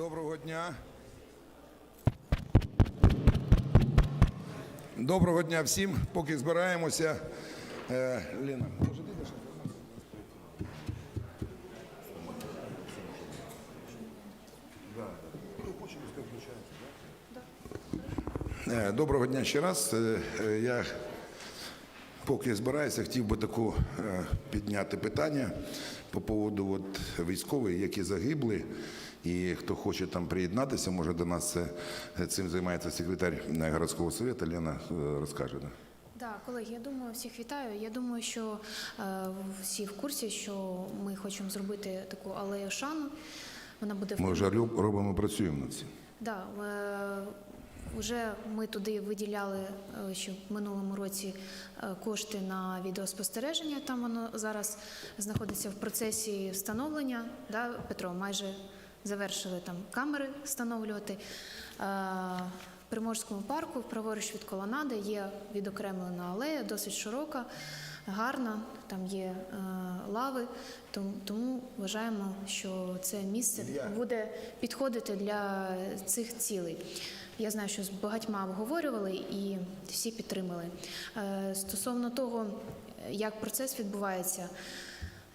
Доброго дня. Доброго дня всім. Поки збираємося. Е, Ліна? Е, Доброго дня ще раз. Е, Я поки збираюся, хотів би таку підняти питання по поводу от військових, які загибли. І хто хоче там приєднатися, може до нас це, цим займається секретар е, городського совєту, Лена е, розкаже. Да? Да, колеги, я думаю, всіх вітаю. Я думаю, що е, всі в курсі, що ми хочемо зробити таку алею шану. Вона буде в Ми вже робимо, працюємо над цим. Да, е, вже ми туди виділяли е, ще в минулому році кошти на відеоспостереження. Там воно зараз знаходиться в процесі встановлення. Да, Петро, майже завершили там камери встановлювати. Е, В Приморському парку, праворуч від колонади, є відокремлена алея, досить широка, гарна. Там є е, лави, тому, тому вважаємо, що це місце буде підходити для цих цілей. Я знаю, що з багатьма обговорювали і всі підтримали. Е, Стосовно того, як процес відбувається,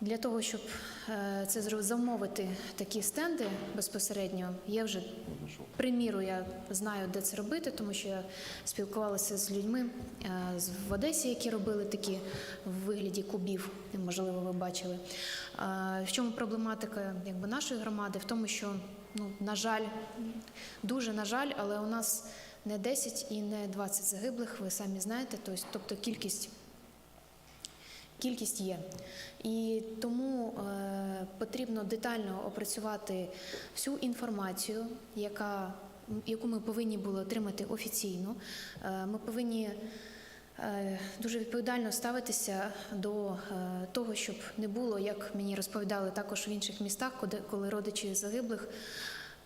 для того, щоб е, це замовити такі стенди безпосередньо, є вже приміру, я знаю, де це робити, тому що я спілкувалася з людьми е, в Одесі, які робили такі в вигляді кубів, можливо, ви бачили. В чому проблематика якби, нашої громади? В тому, що, ну, на жаль, дуже на жаль, але у нас не 10 і не 20 загиблих, ви самі знаєте, тобто кількість Кількість є. І тому е, потрібно детально опрацювати всю інформацію, яка, яку ми повинні були отримати офіційно. Е, ми повинні е, дуже відповідально ставитися до е, того, щоб не було, як мені розповідали також в інших містах, коли, коли родичі загиблих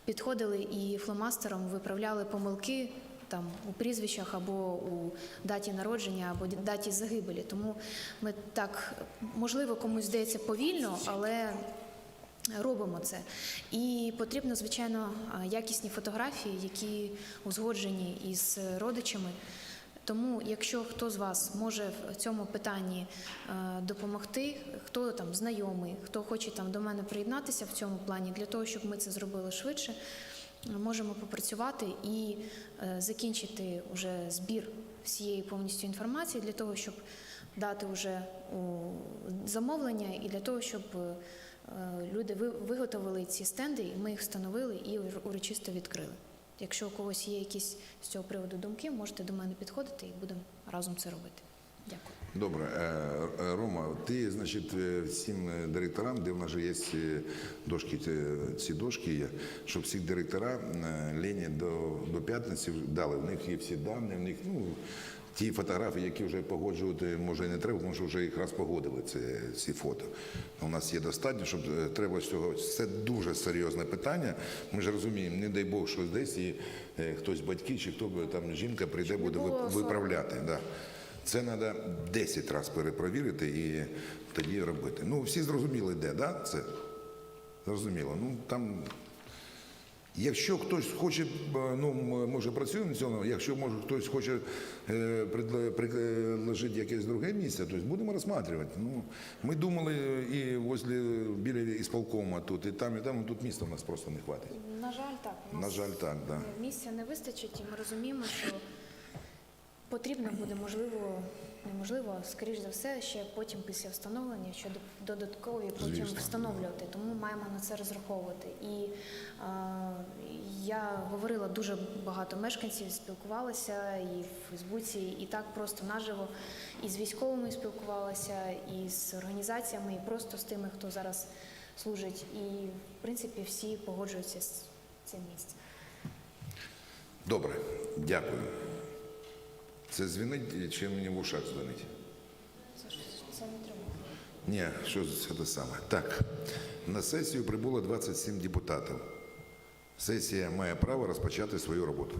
підходили і фломастером виправляли помилки там у прізвищах або у даті народження, або даті загибелі. Тому ми так можливо комусь здається повільно, але робимо це. І потрібно, звичайно, якісні фотографії, які узгоджені із родичами. Тому, якщо хто з вас може в цьому питанні допомогти, хто там знайомий, хто хоче там до мене приєднатися в цьому плані, для того, щоб ми це зробили швидше, можемо попрацювати і е, закінчити вже збір всієї повністю інформації для того, щоб дати вже замовлення, і для того, щоб е, люди ви- виготовили ці стенди, і ми їх встановили і ур- урочисто відкрили. Якщо у когось є якісь з цього приводу думки, можете до мене підходити і будемо разом це робити. Дякую. Добре, Е, е, Рома, ти, значить, е, всім директорам, де в нас же є дошки, ці- дошки є, щоб всі директора Лені до, до п'ятниці дали. В них є всі дані, в них ну, ті фотографії, які вже погоджувати, може і не треба, тому що вже їх раз погодили ці, ці фото. У нас є достатньо, щоб треба цього. Це дуже серйозне питання. Ми ж розуміємо, не дай Бог, що десь і хтось батьки чи хто б там жінка прийде, буде виправляти. Да. Це треба 10 разів перепровірити і тоді робити. Ну, всі зрозуміли, де, да? Це зрозуміло. Ну там. Якщо хтось хоче, ну м- ми вже працюємо в цьому, якщо може хтось хоче е, предложити якесь друге місце, то будемо розглядати. Ну, ми думали і возле біля ісполкома тут, і там, і там, тут місця в нас просто не хватить. На жаль, так. у На жаль, так, да. Місця не вистачить, і ми розуміємо, що потрібно буде, можливо, неможливо, скоріш за все, ще потім після встановлення, що додаткові потім Звісно. встановлювати. Тому маємо на це розраховувати. І е, я говорила дуже багато мешканців, спілкувалася і в Фейсбуці, і так просто наживо, і з військовими спілкувалася, і з організаціями, і просто з тими, хто зараз служить. І в принципі всі погоджуються з цим місцем. Добре, дякую. Це дзвінить чи мені в ушах дзвонить? Це не треба. Ні, що це те саме. Так, на сесію прибуло 27 депутатів. Сесія має право розпочати свою роботу.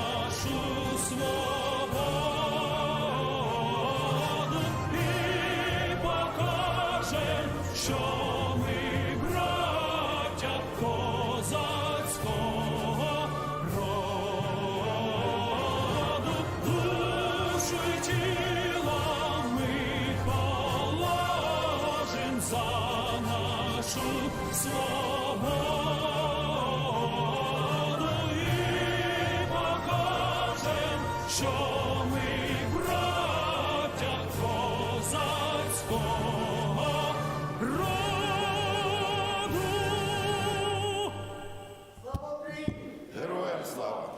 що ми браття козацького роду. Героям слава!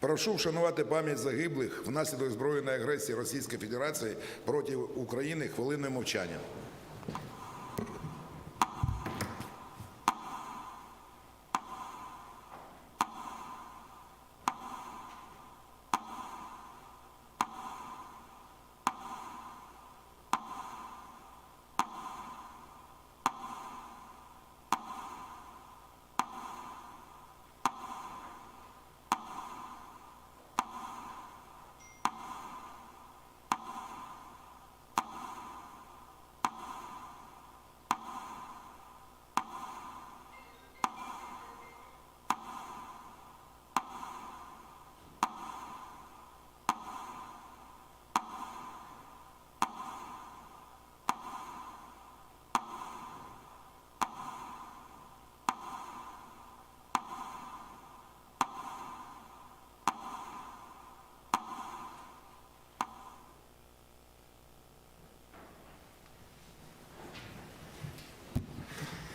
Прошу вшанувати пам'ять загиблих внаслідок збройної агресії Російської Федерації проти України хвилиною мовчання.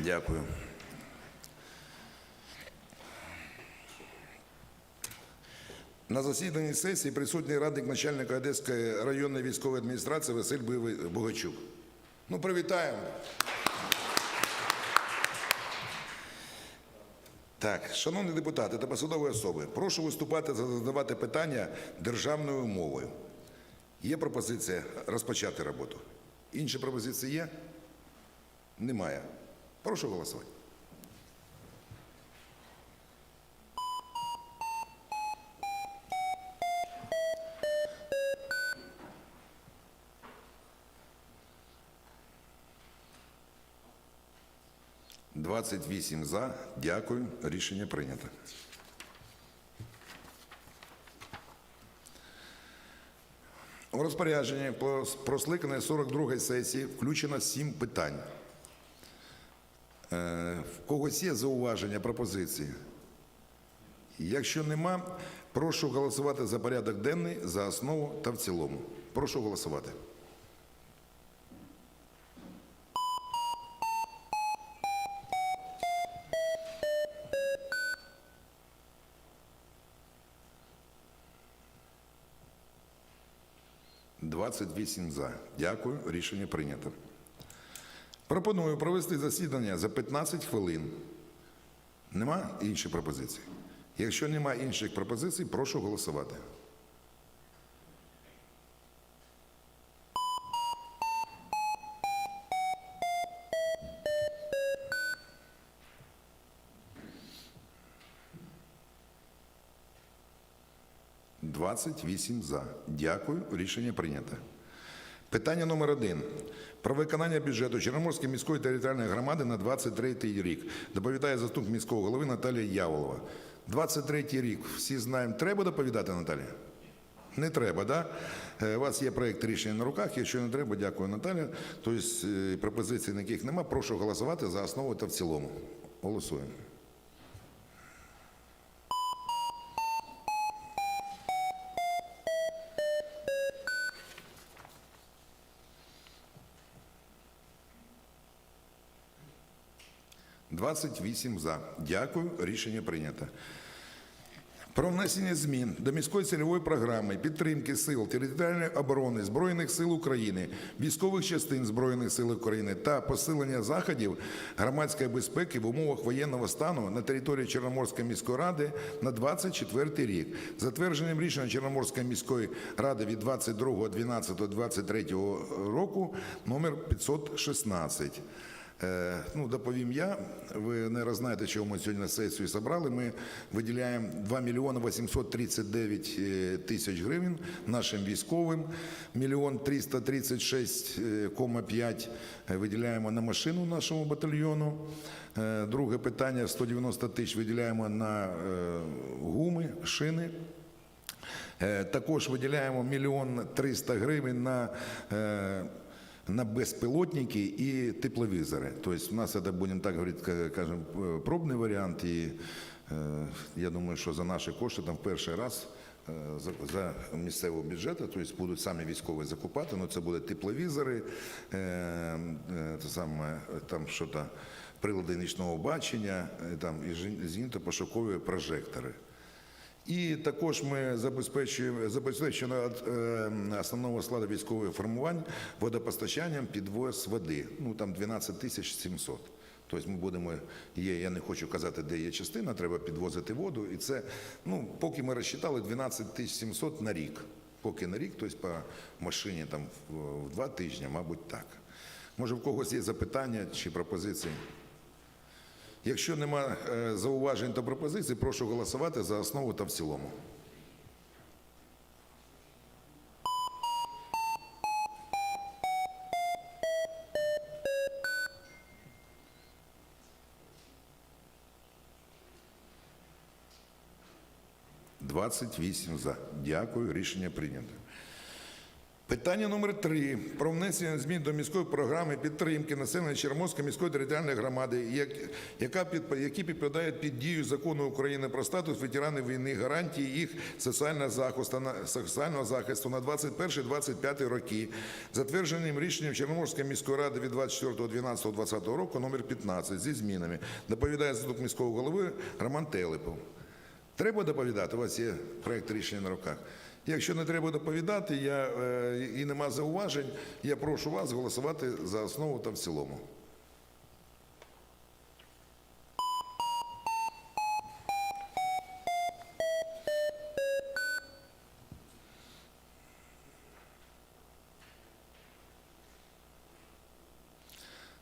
Дякую. На засіданні сесії присутній радник начальника Одеської районної військової адміністрації Василь Бугачук. Ну, привітаємо. Так, шановні депутати та посадові особи, прошу виступати та задавати питання державною мовою. Є пропозиція розпочати роботу. Інші пропозиції є? Немає. Прошу голосувати. Двадцять вісім за. Дякую. Рішення прийнято. У розпорядженні про скликання 42-ї сесії включено сім питань. Е, В когось є зауваження, пропозиції? Якщо нема, прошу голосувати за порядок денний, за основу та в цілому. Прошу голосувати. Двадцять вісім за. Дякую. Рішення прийнято. Пропоную провести засідання за 15 хвилин. Нема інших пропозицій? Якщо нема інших пропозицій, прошу голосувати. Двадцять вісім за. Дякую. Рішення прийнято. Питання номер один. Про виконання бюджету Чорноморської міської територіальної громади на 23 рік. Доповідає заступник міського голови Наталія Яволова. 23 рік. Всі знаємо. Треба доповідати, Наталія? Не треба, да? Е, У вас є проєкт рішення на руках. Якщо не треба, дякую, Наталя. Тобто е, пропозицій ніяких нема. Прошу голосувати за основу та в цілому. Голосуємо. 28 за. Дякую. Рішення прийнято. Про внесення змін до міської цільової програми підтримки сил територіальної оборони Збройних сил України, військових частин Збройних сил України та посилення заходів громадської безпеки в умовах воєнного стану на території Чорноморської міської ради на 24 рік. Затвердженням рішення Чорноморської міської ради від 22.12.23 року номер 516. Е, Ну, доповім я. Ви не знаєте, чого ми сьогодні на сесію зібрали. Ми виділяємо 2 мільйони 839 е, тисяч гривень нашим військовим. Мільйон 336,5 виділяємо на машину нашому батальйону. Е, Друге питання 190 тисяч виділяємо на е, гуми, шини. Е, Також виділяємо мільйон 300 гривень на, е, на безпілотники і тепловізори. Тобто у нас це, будемо так говорити, кажемо, пробний варіант. І е, я думаю, що за наші кошти там в перший раз е, за, за місцевого бюджету, тобто будуть самі військові закупати, ну це будуть тепловізори, е, е, те саме, там що-то, прилади нічного бачення, е, там, і зенітно-пошукові прожектори. І також ми забезпечуємо забезпечено е, основного складу військових формувань водопостачанням підвоз води. Ну там 12 тисяч 700. Тобто ми будемо, є, я не хочу казати, де є частина, треба підвозити воду. І це, ну, поки ми розчитали 12 тисяч 700 на рік. Поки на рік, тобто по машині там в два тижні, мабуть, так. Може, в когось є запитання чи пропозиції? Якщо нема е, зауважень та пропозицій, прошу голосувати за основу та в цілому. Двадцять вісім за. Дякую. Рішення прийнято. Питання номер три про внесення змін до міської програми підтримки населення Черноморської міської територіальної громади, як- яка які підпадають під дію закону України про статус ветеранів війни, гарантії їх соціального захисту на соціального захисту на 21-25 роки, затвердженим рішенням Чорноморської міської ради від 24.12.2020 року номер 15 зі змінами. Доповідає заступник міського голови Роман Телепов. Треба доповідати? У вас є проєкт рішення на руках. Якщо не треба доповідати, я, е, і нема зауважень, я прошу вас голосувати за основу та в цілому.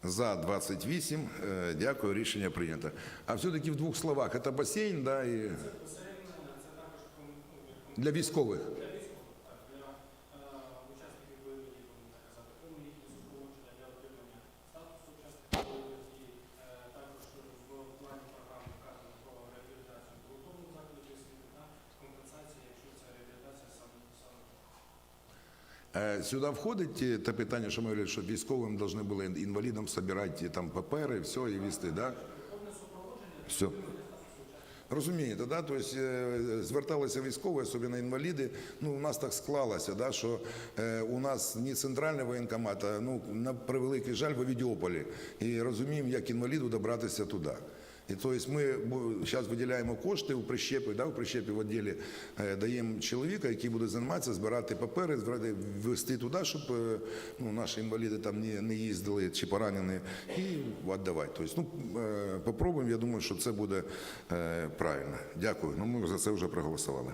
За 28. Е, Дякую, рішення прийнято. А все-таки в двох словах, це басейн, да, і... Для військових. так Сюди входить е, те питання, що ми говорили, що військовим повинні були інвалідам збирати там папери, все, і вести, да? Все. Розумієте, да? тобто зверталися військові, особливо інваліди. Ну, у нас так склалося, да, що е, у нас не центральний воєнкомат, а ну, на превеликий жаль в Авідіополі. І розуміємо, як інваліду добратися туди. І тобто ми зараз виділяємо кошти у прищепі, да, у прищепі в відділі е, даємо чоловіка, який буде займатися, збирати папери, вести туди, щоб е, ну, наші інваліди там не, не їздили чи поранені, і віддавати. Тобто, ну, е, попробуємо, я думаю, що це буде е, правильно. Дякую. Ну, ми за це вже проголосували.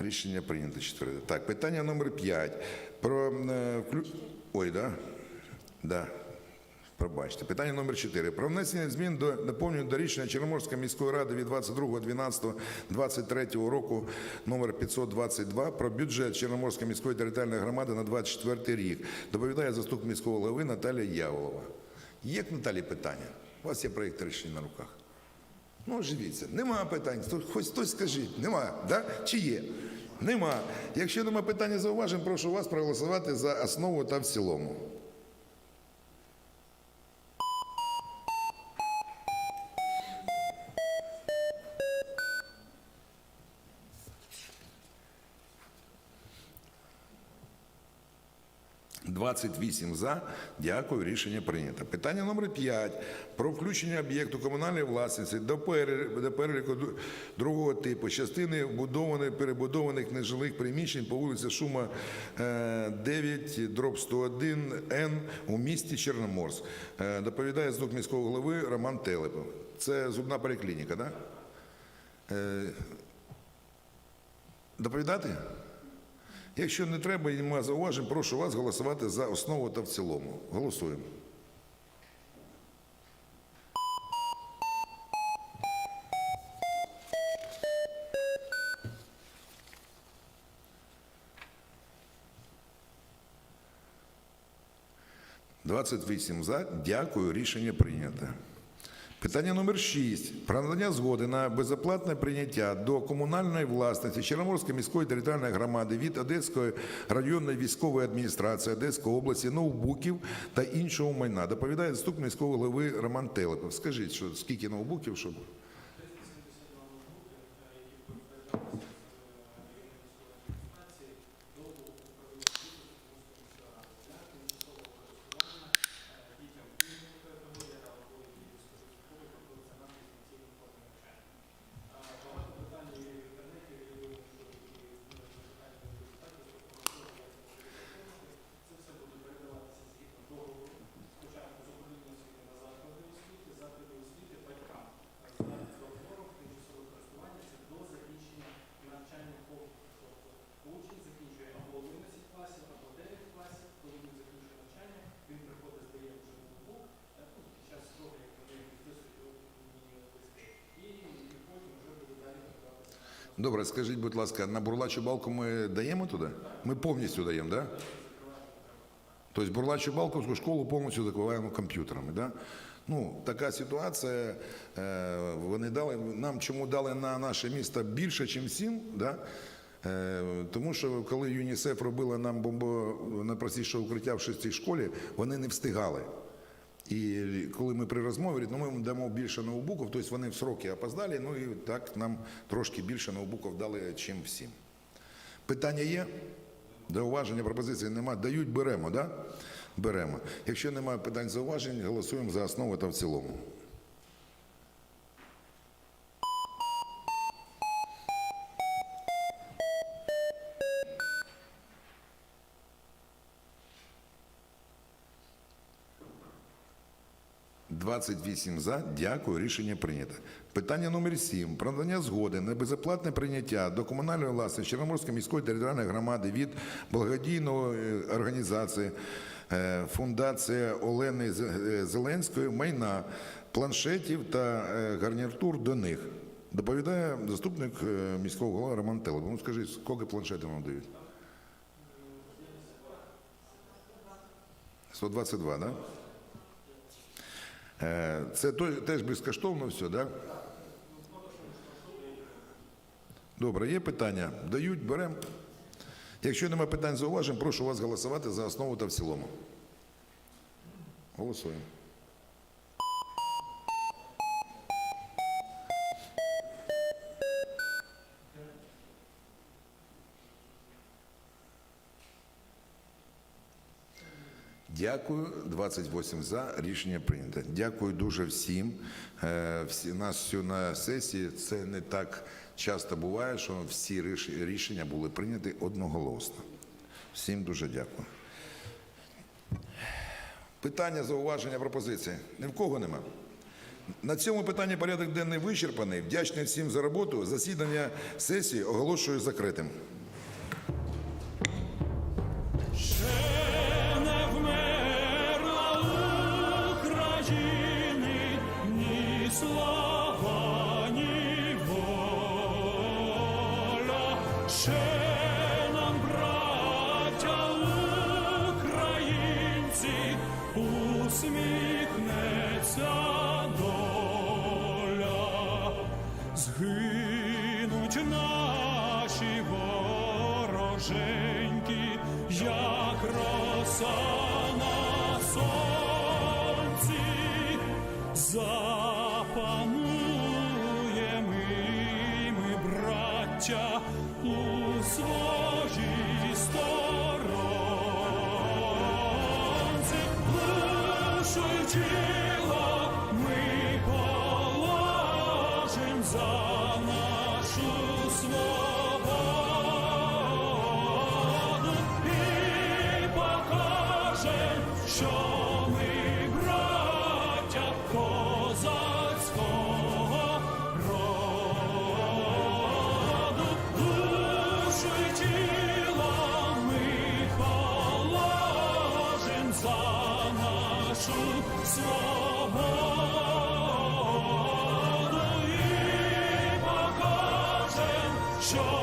Рішення прийнято четверте. Так, питання номер 5. Про. Ой, да? Да. Пробачте. Питання номер 4. Про внесення змін до наповнення до рішення Чорноморської міської ради від 22.12.23 року номер 522 про бюджет Чорноморської міської територіальної громади на 24 рік. Доповідає заступник міського голови Наталія Яволова. Є к Наталі питання? У вас є проєкт рішення на руках. Ну, живіться. Нема питань. Хоч хтось скажіть. Нема, да? Чи є? Нема. Якщо нема питань і зауважень, прошу вас проголосувати за основу та в цілому. 28 за. Дякую. Рішення прийнято. Питання номер 5. Про включення об'єкту комунальної власності до переліку, другого типу частини вбудованих перебудованих нежилих приміщень по вулиці Шума е, 9, дроб 101 Н у місті Чорноморськ. Е, Доповідає звук міського голови Роман Телепов. це зубна поліклініка, так? Да? Е, доповідати? Якщо не треба і немає зауважень, прошу вас голосувати за основу та в цілому. Голосуємо. Двадцять вісім за. Дякую. Рішення прийнято. Питання номер 6. Про надання згоди на безоплатне прийняття до комунальної власності Чорноморської міської територіальної громади від Одеської районної військової адміністрації Одеської області ноутбуків та іншого майна. Доповідає заступник міського голови Роман Телепов. Скажіть, що скільки ноутбуків, щоб... Добре, скажіть, будь ласка, на бурлачу балку ми даємо туди? Ми повністю даємо, так? Да? Тобто бурлачу балковську школу повністю закриваємо комп'ютерами. Да? Ну, така ситуація. Е, вони дали нам чому дали на наше місто більше, ніж всім. Да? Е, тому що коли ЮНІСЕФ робила нам бомбо найпростіше укриття в шестій школі, вони не встигали. І коли ми при розмові, ну ми їм дамо більше ноутбуків, тобто вони в сроки опоздали, ну і так нам трошки більше ноутбуків дали, чим всім. Питання є? Зауваження, пропозиції нема. Дають, беремо, да? Беремо. Якщо немає питань зауважень, голосуємо за основу та в цілому. Двадцять вісім за. Дякую. Рішення прийнято. Питання номер 7. Про надання згоди на безоплатне прийняття до комунальної власності Чорноморської міської територіальної громади від благодійної організації е, Фундація Олени е, Зеленської майна, планшетів та е, гарнітур до них. Доповідає заступник е, міського голови Роман Телебов. Ну скажіть, скільки планшетів вам дають? 122, так? Да? Е, Це теж безкоштовно все, так? Да? Добре, є питання? Дають, беремо. Якщо немає питань зауважень, прошу вас голосувати за основу та в цілому. Голосуємо. Дякую, 28 за. Рішення прийнято. Дякую дуже всім. Е, Всі нас на сесії це не так часто буває, що всі рішення були прийняті одноголосно. Всім дуже дякую. Питання, зауваження, пропозиції? Ні в кого нема. На цьому питанні порядок денний вичерпаний. Вдячний всім за роботу. Засідання сесії оголошую закритим. життя у своїй сторонці. Душу тіло ми положим за. Свободу і покажем, що